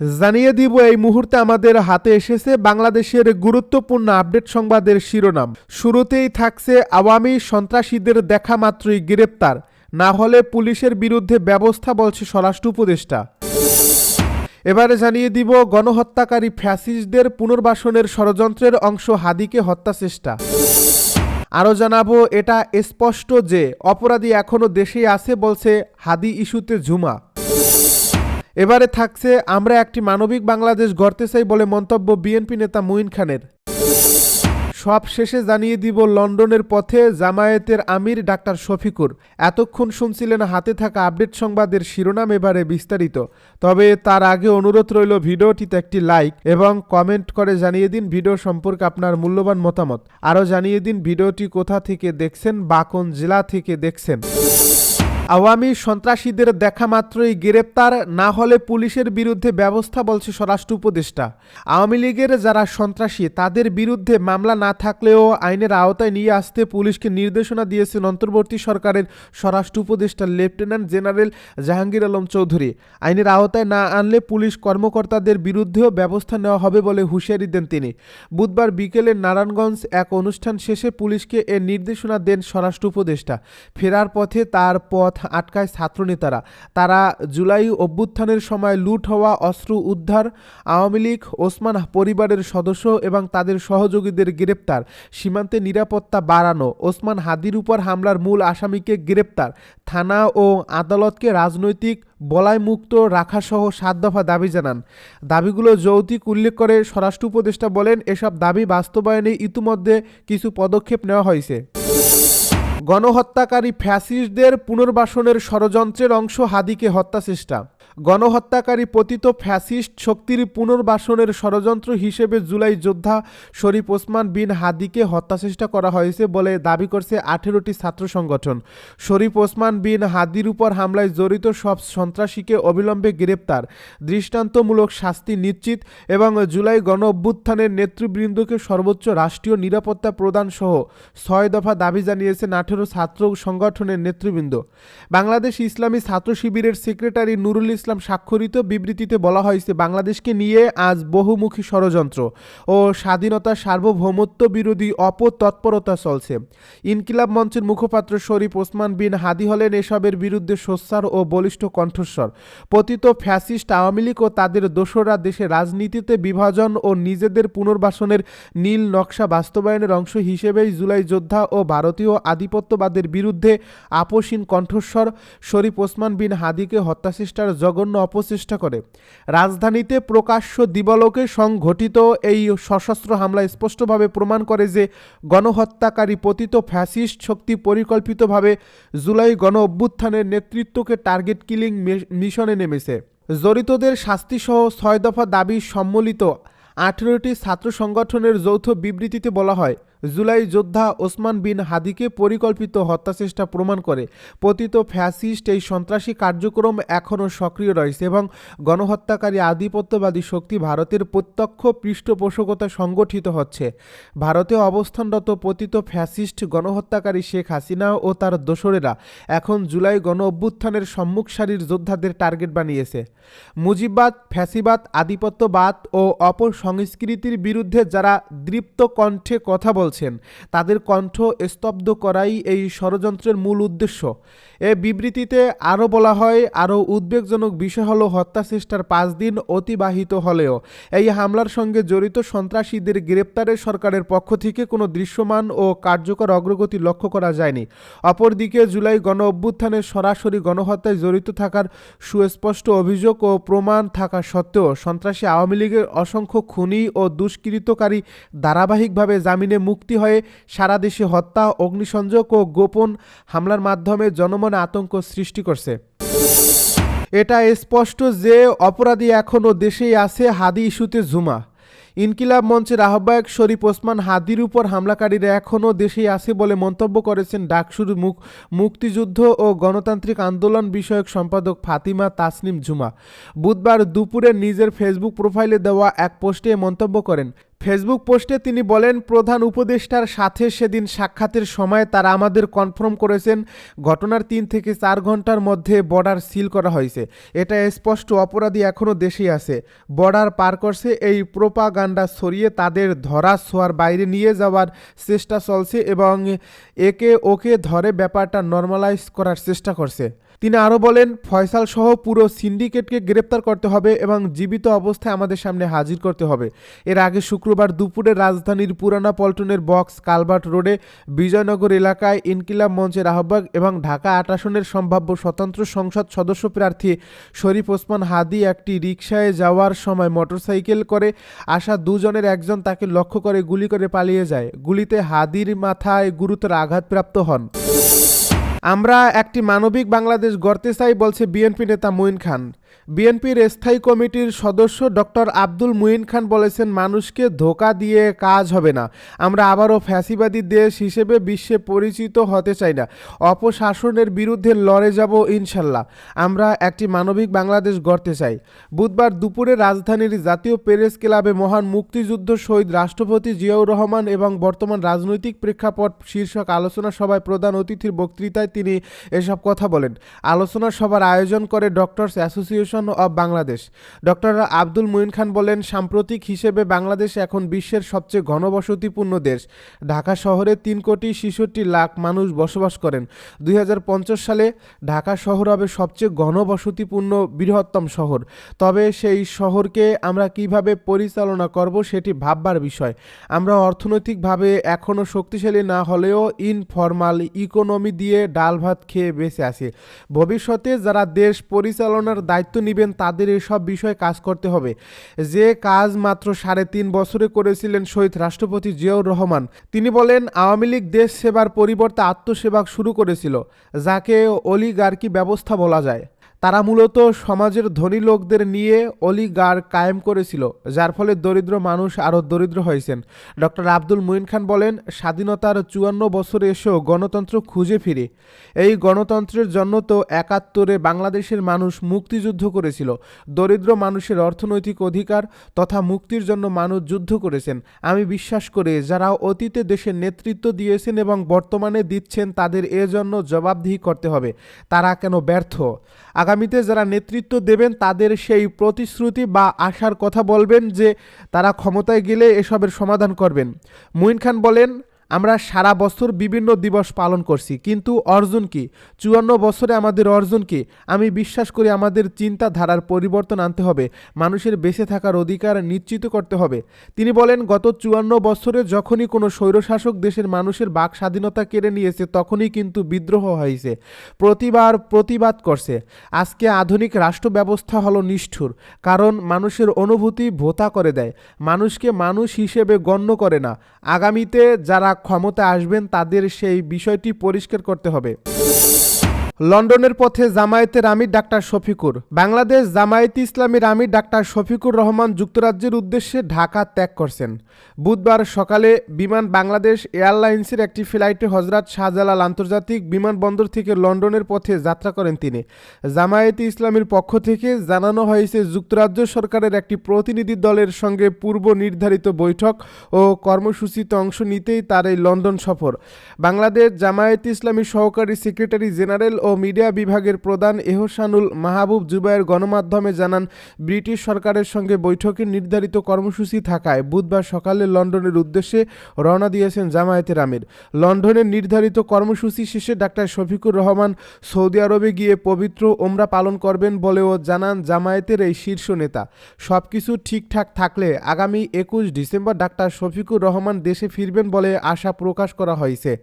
জানিয়ে দিব, এই মুহূর্তে আমাদের হাতে এসেছে বাংলাদেশের গুরুত্বপূর্ণ আপডেট সংবাদের শিরোনাম। শুরুতেই থাকছে আওয়ামী সন্ত্রাসীদের দেখা মাত্রই গ্রেপ্তার। না হলে পুলিশের বিরুদ্ধে ব্যবস্থা বলছে স্বরাষ্ট্র উপদেষ্টা। এবারে জানিয়ে দিব, গণহত্যাকারী ফ্যাসিস্টদের পুনর্বাসনের ষড়যন্ত্রের অংশ হাদিকে হত্যা চেষ্টা। আরও জানাব, এটা স্পষ্ট যে, অপরাধী এখনও দেশেই আছে বলছে হাদি ইস্যুতে ঝুমা। এবারে থাকছে আমরা একটি মানবিক বাংলাদেশ গড়তে চাই বলে মন্তব্য বিএনপি নেতা মুইন খানের। সব শেষে জানিয়ে দিব লন্ডনের পথে জামায়াতের আমির ডাক্তার শফিকুর। এতক্ষণ শুনছিলেন হাতে থাকা আপডেট সংবাদের শিরোনাম এবারে বিস্তারিত। তবে তার আগে অনুরোধ রইল ভিডিওটিতে একটি লাইক এবং কমেন্ট করে জানিয়ে দিন ভিডিও সম্পর্কে আপনার মূল্যবান মতামত। আরও জানিয়ে দিন ভিডিওটি কোথা থেকে দেখছেন বা কোন জেলা থেকে দেখছেন। আওয়ামী সন্ত্রাসীদের দেখা মাত্রই গ্রেপ্তার, না হলে পুলিশের বিরুদ্ধে ব্যবস্থা বলছে স্বরাষ্ট্র উপদেষ্টা। আওয়ামী লীগের যারা সন্ত্রাসী, তাদের বিরুদ্ধে মামলা না থাকলেও আইনের আওতায় নিয়ে আসতে পুলিশকে নির্দেশনা দিয়েছেন অন্তর্বর্তী সরকারের স্বরাষ্ট্র উপদেষ্টা লেফটেন্যান্ট জেনারেল জাহাঙ্গীর আলম চৌধুরী। আইনের আওতায় না আনলে পুলিশ কর্মকর্তাদের বিরুদ্ধেও ব্যবস্থা নেওয়া হবে বলে হুঁশিয়ারি দেন তিনি। বুধবার বিকেলে নারায়ণগঞ্জ এক অনুষ্ঠান শেষে পুলিশকে এ নির্দেশনা দেন স্বরাষ্ট্র উপদেষ্টা। ফেরার পথে তার পথ আটকায় ছাত্রনেতারা। তারা জুলাই অভ্যুত্থানের সময় লুট হওয়া অস্ত্র উদ্ধার, আওয়ামী লীগ, ওসমান পরিবারের সদস্য এবং তাদের সহযোগীদের গ্রেপ্তার, সীমান্তে নিরাপত্তা বাড়ানো, ওসমান হাদির উপর হামলার মূল আসামিকে গ্রেপ্তার, থানা ও আদালতকে রাজনৈতিক বলায় মুক্ত রাখাসহ সাত দফা দাবি জানান। দাবিগুলো যৌতিক উল্লেখ করে স্বরাষ্ট্র উপদেষ্টা বলেন, এসব দাবি বাস্তবায়নে ইতিমধ্যে কিছু পদক্ষেপ নেওয়া হয়েছে। গণহত্যাকারী ফ্যাসিস্টদের পুনর্বাসনের ষড়যন্ত্রের অংশ হাদিকে হত্যা চেষ্টা গণহত্যাকারী পতিত ফ্যাসিস্ট শক্তির পুনর্বাসনের ষড়যন্ত্র হিসেবে জুলাই যোদ্ধা শরীফ ওসমান বিন হাদিকে হত্যাচেষ্টা করা হয়েছে বলে দাবি করছে আঠেরোটি ছাত্র সংগঠন। শরীফ ওসমান বিন হাদির উপর হামলায় জড়িত সব সন্ত্রাসীকে অবিলম্বে গ্রেপ্তার। দৃষ্টান্তমূলক শাস্তি নিশ্চিত এবং জুলাই গণ অভ্যুত্থানের নেতৃবৃন্দকে সর্বোচ্চ রাষ্ট্রীয় নিরাপত্তা প্রদান সহ ছয় দফা দাবি জানিয়েছেন আঠেরো ছাত্র সংগঠনের নেতৃবৃন্দ। বাংলাদেশ ইসলামী ছাত্র শিবিরের সেক্রেটারি নুরুল ইসলাম স্বাক্ষরিত বিবৃতিতে বলা হয়েছে, বাংলাদেশকে নিয়ে আজ বহুমুখী ষড়যন্ত্র ও স্বাধীনতা সার্বভৌমত্ব বিরোধী অপতৎপরতা চলছে। ইনকিলাব মঞ্চের মুখপাত্র শরীফ ওসমান বিন হাদি হলেন এসবের বিরুদ্ধে সোচ্চার ও বলিষ্ঠ কণ্ঠস্বর। পতিত ফ্যাসিস্ট আওয়ামী লীগ ও তাদের দোসরা দেশে রাজনীতিতে বিভাজন ও নিজেদের পুনর্বাসনের নীল নকশা বাস্তবায়নের অংশ হিসেবেই জুলাই যোদ্ধা ও ভারতীয় আধিপত্যবাদের বিরুদ্ধে আপোষহীন কণ্ঠস্বর শরীফ ওসমান বিন হাদিকে হত্যাচেষ্টার জঘন্য অপচেষ্টা করে। রাজধানীতে প্রকাশ্য দিবলোকে সংঘটিত এই সশস্ত্র হামলা স্পষ্টভাবে প্রমাণ করে যে গণহত্যাকারী পতিত ফ্যাসিস্ট শক্তি পরিকল্পিতভাবে জুলাই গণ অভ্যুত্থানের নেতৃত্বকে টার্গেট কিলিং মিশনে নেমেছে। জড়িতদের শাস্তিসহ ছয় দফা দাবি সম্মিলিত আঠেরোটি ছাত্র সংগঠনের যৌথ বিবৃতিতে বলা হয় জুলাই যোদ্ধা ওসমান বিন হাদিকে পরিকল্পিত হত্যাচেষ্টা প্রমাণ করে। পতিত ফ্যাসিস্ট এই সন্ত্রাসী কার্যক্রম এখনও সক্রিয় রয়েছে এবং গণহত্যাকারী আধিপত্যবাদী শক্তি ভারতের প্রত্যক্ষ পৃষ্ঠপোষকতা সংগঠিত হচ্ছে। ভারতে অবস্থানরত পতিত ফ্যাসিস্ট গণহত্যাকারী শেখ হাসিনা ও তার দোসরেরা এখন জুলাই গণ অভ্যুত্থানের সম্মুখ সারির যোদ্ধাদের টার্গেট বানিয়েছে। মুজিববাদ, ফ্যাসিবাদ, আধিপত্যবাদ ও অপসংস্কৃতির বিরুদ্ধে যারা দৃপ্ত কণ্ঠে কথা বলছেন, তাদের কণ্ঠ স্তব্ধ করাই এই ষড়যন্ত্রের মূল উদ্দেশ্য। এ বিবৃতিতে আরও বলা হয়, আরও উদ্বেগজনক বিষয় হলো হত্যা চেষ্টার পাঁচ দিন অতিবাহিত হলেও এই হামলার সঙ্গে জড়িত সন্ত্রাসীদের গ্রেপ্তারে সরকারের পক্ষ থেকে কোনো দৃশ্যমান ও কার্যকর অগ্রগতি লক্ষ্য করা যায়নি। অপরদিকে জুলাই গণ অভ্যুত্থানের সরাসরি গণহত্যায় জড়িত থাকার সুস্পষ্ট অভিযোগ ও প্রমাণ থাকা সত্ত্বেও সন্ত্রাসী আওয়ামী লীগের অসংখ্য খুনি ও দুষ্কৃতকারী ধারাবাহিকভাবে জামিনে মুক্তি হয়ে সারা দেশে হত্যা, অগ্নিসংযোগ ও গোপন হামলার মাধ্যমে জনমনে আতঙ্ক সৃষ্টি করছে। এটা স্পষ্ট যে অপরাধী এখনও দেশেই আছে হাদি ইস্যুতে ঝুমা। ইনকিলাব মঞ্চের আহ্বায়ক শরীফ ওসমান হাদির উপর হামলাকারীরা এখনও দেশেই আছে বলে মন্তব্য করেছেন ডাকসুর মুখ, মুক্তিযুদ্ধ ও গণতান্ত্রিক আন্দোলন বিষয়ক সম্পাদক ফাতিমা তাসনিম ঝুমা। বুধবার দুপুরে নিজের ফেসবুক প্রোফাইলে দেওয়া এক পোস্টে মন্তব্য করেন ফেসবুক পোস্টে তিনি বলেন, প্রধান উপদেষ্টার সাথে সেদিন সাক্ষাতের সময় তারা আমাদের কনফার্ম করেছেন, ঘটনার তিন থেকে চার ঘণ্টার মধ্যে বর্ডার সিল করা হয়েছে। এটা স্পষ্ট অপরাধী এখনও দেশেই আছে। বর্ডার পার করছে, এই প্রোপাগান্ডা ছড়িয়ে তাদের ধরা ছোঁয়ার বাইরে নিয়ে যাওয়ার চেষ্টা চলছে এবং একে ওকে ধরে ব্যাপারটা নর্মালাইজ করার চেষ্টা করছে। তিনি আরও বলেন ফয়সাল সহ পুরো সিন্ডিকেটকে গ্রেপ্তার করতে হবে এবং জীবিত অবস্থায় আমাদের সামনে হাজির করতে হবে। এর আগে শুক্রবার দুপুরে রাজধানীর পুরানা পল্টনের বক্স কালভার্ট রোডে বিজয়নগর এলাকায় ইনকিলাব মঞ্চের আহ্বায়ক এবং ঢাকা আট আসনের সম্ভাব্য স্বতন্ত্র সংসদ সদস্য প্রার্থী শরীফ ওসমান হাদি একটি রিকশায় যাওয়ার সময় মোটরসাইকেল করে আসা দুজনের একজন তাকে লক্ষ্য করে গুলি করে পালিয়ে যায়। গুলিতে হাদির মাথায় গুরুতর আঘাতপ্রাপ্ত হন। আমরা একটি মানবিক বাংলাদেশ গড়তে চাই বলছে বিএনপি নেতা মুইন খান। বিএনপির স্থায়ী কমিটির সদস্য ডক্টর আব্দুল মুইন খান বলেছেন, মানুষকে ধোকা দিয়ে কাজ হবে না। আমরা আবারও ফ্যাসিবাদী দেশ হিসেবে বিশ্বে পরিচিত হতে চাই না। অপশাসনের বিরুদ্ধে লড়ে যাব ইনশাল্লাহ। আমরা একটি মানবিক বাংলাদেশ গড়তে চাই। বুধবার দুপুরে রাজধানীর জাতীয় প্রেস ক্লাবে মহান মুক্তিযুদ্ধ শহীদ রাষ্ট্রপতি জিয়াউর রহমান এবং বর্তমান রাজনৈতিক প্রেক্ষাপট শীর্ষক আলোচনা সভায় প্রধান অতিথির বক্তৃতায় তিনি এসব কথা বলেন। আলোচনা সভার আয়োজন করে doctors association of Bangladesh. Doctor Abdul Muin Khan বলেন, সাম্প্রতিক হিসেবে বাংলাদেশ এখন বিশ্বের সবচেয়ে ঘনবসতিপূর্ণ দেশ। ঢাকা শহরে তিন কোটি ছেষট্টি লাখ মানুষ বসবাস করেন। দুই হাজার পঞ্চাশ সালে ঢাকা শহর হবে সবচেয়ে ঘনবসতিপূর্ণ বৃহত্তম শহর। তবে সেই শহরকে আমরা কীভাবে পরিচালনা করব সেটি ভাববার বিষয়। আমরা অর্থনৈতিকভাবে এখনও শক্তিশালী না হলেও ইনফরমাল ইকোনমি দিয়ে ডাল ভাত খেয়ে বেঁচে আছি। ভবিষ্যতে যারা দেশ পরিচালনার দায়িত্ব নেবেন, তাদের এসব বিষয়ে কাজ করতে হবে। যে কাজ মাত্র সাড়ে তিন বছরে করেছিলেন শহীদ রাষ্ট্রপতি জিয়াউর রহমান, তিনি বলেন, আওয়ামী লীগ দেশ সেবার পরিবর্তে আত্মসেবা শুরু করেছিল, যাকে অলিগার্কি ব্যবস্থা বলা যায়। তারা মূলত সমাজের ধনী লোকদের নিয়ে অলিগার কায়েম করেছিল, যার ফলে দরিদ্র মানুষ আরও দরিদ্র হয়েছেন। ডক্টর আব্দুল মুইন খান বলেন, স্বাধীনতার চুয়ান্ন বছরে এসেও গণতন্ত্র খুঁজে ফিরে। এই গণতন্ত্রের জন্য তো একাত্তরে বাংলাদেশের মানুষ মুক্তিযুদ্ধ করেছিল, দরিদ্র মানুষের অর্থনৈতিক অধিকার তথা মুক্তির জন্য মানুষ যুদ্ধ করেছেন। আমি বিশ্বাস করি, যারা অতীতে দেশের নেতৃত্ব দিয়েছেন এবং বর্তমানে দিচ্ছেন তাদের এজন্য জবাবদিহি করতে হবে। তারা কেন ব্যর্থ? আগামীতে যারা নেতৃত্ব দেবেন, তাদের সেই প্রতিশ্রুতি বা আশার কথা বলবেন যে তারা ক্ষমতায় গেলে এসবের সমাধান করবেন। মুইন খান বলেন আমরা সারা বছর বিভিন্ন দিবস পালন করছি। কিন্তু অর্জন কি? চুয়ান্ন বছরে আমাদের অর্জন কি? আমি বিশ্বাস করি আমাদের চিন্তাধারার পরিবর্তন আনতে হবে। মানুষের বেঁচে থাকার অধিকার নিশ্চিত করতে হবে। তিনি বলেন, গত চুয়ান্ন বছরে যখনই কোনো স্বৈরশাসক দেশের মানুষের বাক স্বাধীনতা কেড়ে নিয়েছে, তখনই কিন্তু বিদ্রোহ হয়েছে। প্রতিবার প্রতিবাদ করছে। আজকে আধুনিক রাষ্ট্র ব্যবস্থা হলো নিষ্ঠুর, কারণ মানুষের অনুভূতি ভোতা করে দেয়। মানুষকে মানুষ হিসেবে গণ্য করে না। আগামীতে যারা ক্ষমতা আসবেন তাদের সেই বিষয়টি পরিষ্কার করতে হবে। লন্ডনের পথে জামায়াতের আমির ডাক্তার শফিকুর। বাংলাদেশ জামায়াত ইসলামীর আমির ডাক্তার শফিকুর রহমান যুক্তরাজ্যের উদ্দেশ্যে ঢাকা ত্যাগ করছেন। বুধবার সকালে বিমান বাংলাদেশ এয়ারলাইন্সের একটি ফ্লাইটে হজরত শাহজালাল আন্তর্জাতিক বিমানবন্দর থেকে লন্ডনের পথে যাত্রা করেন তিনি। জামায়াতে ইসলামীর পক্ষ থেকে জানানো হয়েছে, যুক্তরাজ্য সরকারের একটি প্রতিনিধি দলের সঙ্গে পূর্ব নির্ধারিত বৈঠক ও কর্মসূচিতে অংশ নিতেই তার এই লন্ডন সফর। বাংলাদেশ জামায়াত ইসলামী সহকারী সেক্রেটারি জেনারেল মিডিয়া বিভাগের প্রধান এহসানুল মাহবুব জুবায়ের গণমাধ্যমে জানান, ব্রিটিশ সরকারের সঙ্গে বৈঠকে নির্ধারিত কর্মসূচি থাকায় বুধবার সকালে লন্ডনের উদ্দেশ্যে রওনা দিয়েছেন জামায়াতের আমির লন্ডনের নির্ধারিত কর্মসূচি শেষে ডাক্তার শফিকুর রহমান সৌদি আরবে গিয়ে পবিত্র ওমরা পালন করবেন বলেও জানান জামায়াতের এই শীর্ষ নেতা। সবকিছু ঠিকঠাক থাকলে আগামী একুশ ডিসেম্বর ডাক্তার শফিকুর রহমান দেশে ফিরবেন বলে আশা প্রকাশ করা হয়েছে।